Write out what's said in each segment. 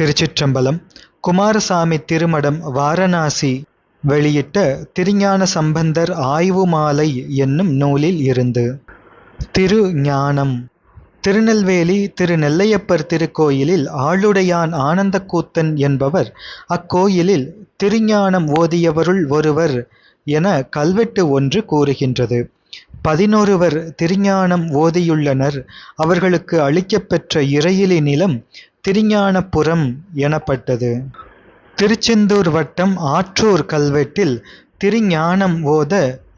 திருச்சிற்றம்பலம் குமாரசாமி திருமடம் வாரணாசி வெளியிட்ட திருஞான சம்பந்தர் ஆய்வு மாலை என்னும் நூலில் இருந்து. திரு ஞானம் திருநெல்வேலி திரு நெல்லையப்பர் திருக்கோயிலில் ஆளுடையான் ஆனந்தக்கூத்தன் என்பவர் அக்கோயிலில் திருஞானம் ஓதியவருள் ஒருவர் என கல்வெட்டு ஒன்று கூறுகின்றது. பதினொருவர் திருஞானம் ஓதியுள்ளனர். அவர்களுக்கு அளிக்கப்பெற்ற இறையிலி நிலம் திருஞானபுரம் எனப்பட்டது. திருச்செந்தூர் வட்டம் ஆற்றூர் கல்வெட்டில் திருஞானம் ஓத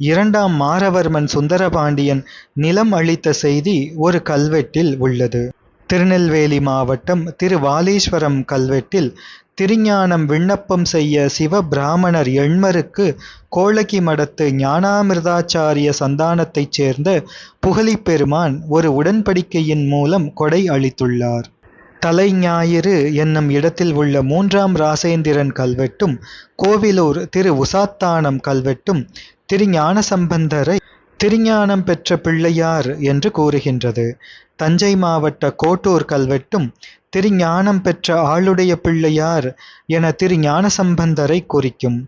இரண்டாம் மாறவர்மன் சுந்தரபாண்டியன் நிலம் அளித்த செய்தி ஒரு கல்வெட்டில் உள்ளது. திருநெல்வேலி மாவட்டம் திருவாலீஸ்வரம் கல்வெட்டில் திருஞானம் விண்ணப்பம் செய்ய சிவபிராமணர் எண்மருக்கு கோளகி மடத்து ஞானாமிர்தாச்சாரிய சந்தானத்தைச் சேர்ந்த புகழிப்பெருமான் ஒரு உடன்படிக்கையின் மூலம் கொடை அளித்துள்ளார். தலைஞாயிறு என்னும் இடத்தில் உள்ள மூன்றாம் ராசேந்திரன் கல்வெட்டும் கோவிலூர் திரு உசாத்தானம் கல்வெட்டும் திருஞானசம்பந்தரை திருஞானம் பெற்ற பிள்ளையார் என்று கூறுகின்றது. தஞ்சை மாவட்ட கோட்டூர் கல்வெட்டும் திருஞானம் பெற்ற ஆளுடைய பிள்ளையார் என திருஞானசம்பந்தரை குறிக்கும்.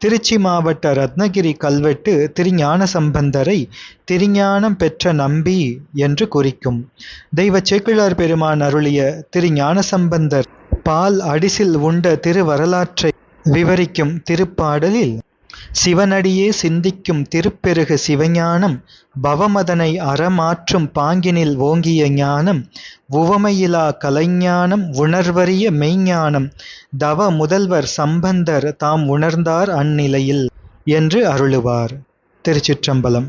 திருச்சி மாவட்ட ரத்னகிரி கல்வெட்டு திருஞான சம்பந்தரை திருஞானம் பெற்ற நம்பி என்று குறிக்கும். தெய்வ சேக்கிழார் பெருமான் அருளிய திருஞான சம்பந்தர் பால் அடிசில் உண்ட திருவரலாற்றை விவரிக்கும் திருப்பாடலில் சிவனடியே சிந்திக்கும் திருப்பெருகு சிவஞானம் பவமதனை அறமாற்றும் பாங்கினில் ஓங்கிய ஞானம் உவமையிலா கலைஞானம் உணர்வறிய மெய்ஞானம் தவ முதல்வர் சம்பந்தர் தாம் உணர்ந்தார் அந்நிலையில் என்று அருளுவார். திருச்சிற்றம்பலம்.